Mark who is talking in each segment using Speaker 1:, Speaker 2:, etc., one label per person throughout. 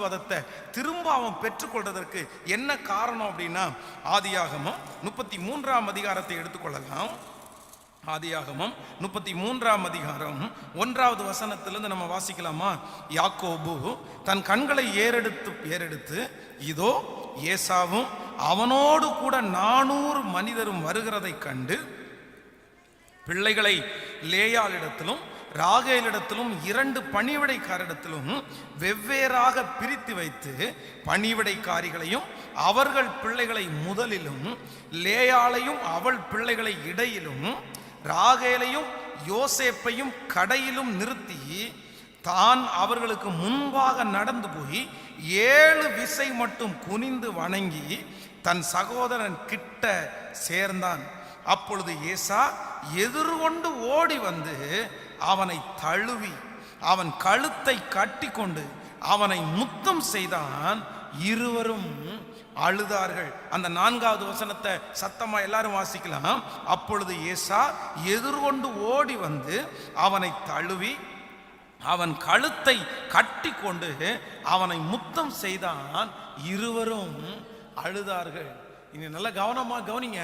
Speaker 1: ஆசீர்வாதத்தை திரும்ப அவன் பெற்றுக்கொள்றதற்கு என்ன காரணம் அப்படின்னா ஆதியாகமம் முப்பத்தி மூன்றாம் அதிகாரத்தை எடுத்துக்கொள்ளலாம். ஆதியாகமம் முப்பத்தி மூன்றாம் அதிகாரம் ஒன்றாவது வசனத்திலிருந்து நம்ம வாசிக்கலாமா? யாக்கோபு தன் கண்களை ஏறெடுத்து ஏறெடுத்து இதோ ஏசாவும் அவனோடு கூட நானூறு மனிதரும் வருகிறதை கண்டு பிள்ளைகளை லேயாளிடத்திலும் ராகேலிடத்திலும் இரண்டு பணிவிடைக்காரிடத்திலும் வெவ்வேறாக பிரித்து வைத்து பணிவிடைக்காரிகளையும் அவர்கள் பிள்ளைகளை முதலிலும் லேயாளையும் அவள் பிள்ளைகளை இடையிலும் ராகேலையும் யோசேப்பையும் கடையிலும் நிறுத்தி தான் அவர்களுக்கு முன்பாக நடந்து போய் ஏழு விசை மட்டும் குனிந்து வணங்கி தன் சகோதரன் கிட்ட சேர்ந்தான். அப்பொழுது ஏசா எதிர்கொண்டு ஓடி வந்து அவனை தழுவி அவன் கழுத்தை கட்டி கொண்டு அவனை முத்தம் செய்தான் இருவரும் அழுதார்கள். அந்த நான்காவது வசனத்தை சத்தமா எல்லாரும் வாசிக்கலாம். அப்பொழுது ஏசா எதிர்கொண்டு ஓடி வந்து அவனை தழுவி அவன் கழுத்தை கட்டி கொண்டு அவனை முத்தம் செய்தான் இருவரும் அழுதார்கள். இனி நல்லா கவனமாக கவனிங்க.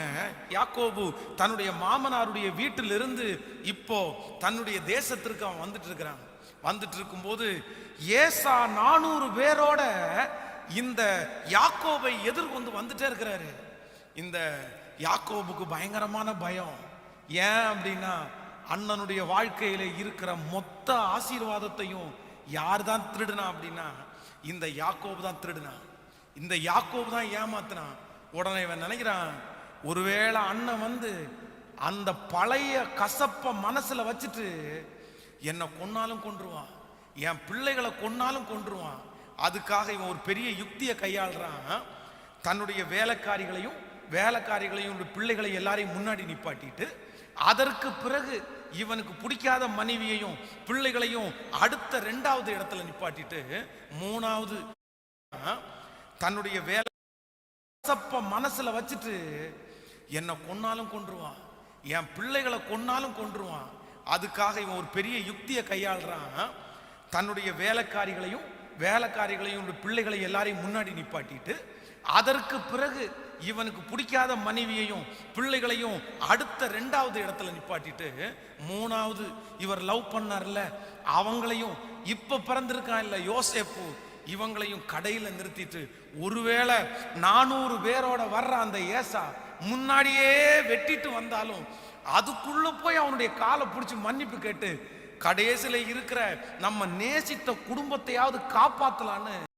Speaker 1: யாக்கோபு தன்னுடைய மாமனாருடைய வீட்டிலிருந்து இப்போ தன்னுடைய தேசத்திற்கு அவன் வந்துட்டு இருக்கிறான் வந்துட்டு இருக்கும்போது ஏசா நானூறு பேரோட இந்த யாக்கோபை எதிர்கொண்டு வந்துட்டே இருக்கிறாரு. இந்த யாக்கோபுக்கு பயங்கரமான பயம். ஏன் அப்படின்னா அண்ணனுடைய வாழ்க்கையில இருக்கிற மொத்த ஆசீர்வாதத்தையும் யார் தான் திருடுனா அப்படின்னா இந்த யாக்கோபு தான் திருடுனா. இந்த யாக்கோபு தான் ஏமாத்தினான் உடனே இவன் நினைக்கிறான் ஒருவேளை அண்ணன் வந்து அந்த பழைய கசப்ப மனசுல வச்சுட்டு என்னை கொன்னாலும் கொன்றுவான் என் பிள்ளைகளை கொன்னாலும் கொன்றுவான். அதுக்காக இவன் ஒரு பெரிய யுக்தியை கையாளுறான். தன்னுடைய வேலைக்காரிகளையும் வேலைக்காரிகளையும் இவனுடைய பிள்ளைகளை எல்லாரையும் முன்னாடி நிப்பாட்டிட்டு அதற்கு பிறகு இவனுக்கு பிடிக்காத மனைவியையும் பிள்ளைகளையும் அடுத்த ரெண்டாவது இடத்துல நிப்பாட்டிட்டு மூணாவது தன்னுடைய வேலை கசப்ப மனசுல வச்சுட்டு என்னை கொன்னாலும் கொன்றுவான். என் பிள்ளைகளை கொன்னாலும் கொன்றுவான். அதுக்காக இவன் ஒரு பெரிய யுக்தியை கையாளுறான். தன்னுடைய வேலைக்காரிகளையும் வேலைக்காரிகளையும் பிள்ளைகளை எல்லாரையும் முன்னாடி நிப்பாட்டிட்டு அதற்கு பிறகு இவனுக்கு பிடிக்காத மனைவியையும் பிள்ளைகளையும் அடுத்த ரெண்டாவது இடத்துல நிப்பாட்டிட்டு மூணாவது இவர் லவ் பண்ணார்ல அவங்களையும் இப்ப பிறந்திருக்கான் இல்ல யோசேப்பு இவங்களையும் கடையில் நிறுத்திட்டு ஒருவேளை நானூறு பேரோட வர்ற அந்த ஏசா முன்னாடியே வெட்டிட்டு வந்தாலும் அதுக்குள்ள போய் அவனுடைய காலை பிடிச்சி மன்னிப்பு கேட்டு கடைசியில் இருக்கிற நம்ம நேசித்த குடும்பத்தையாவது காப்பாற்றலான்னு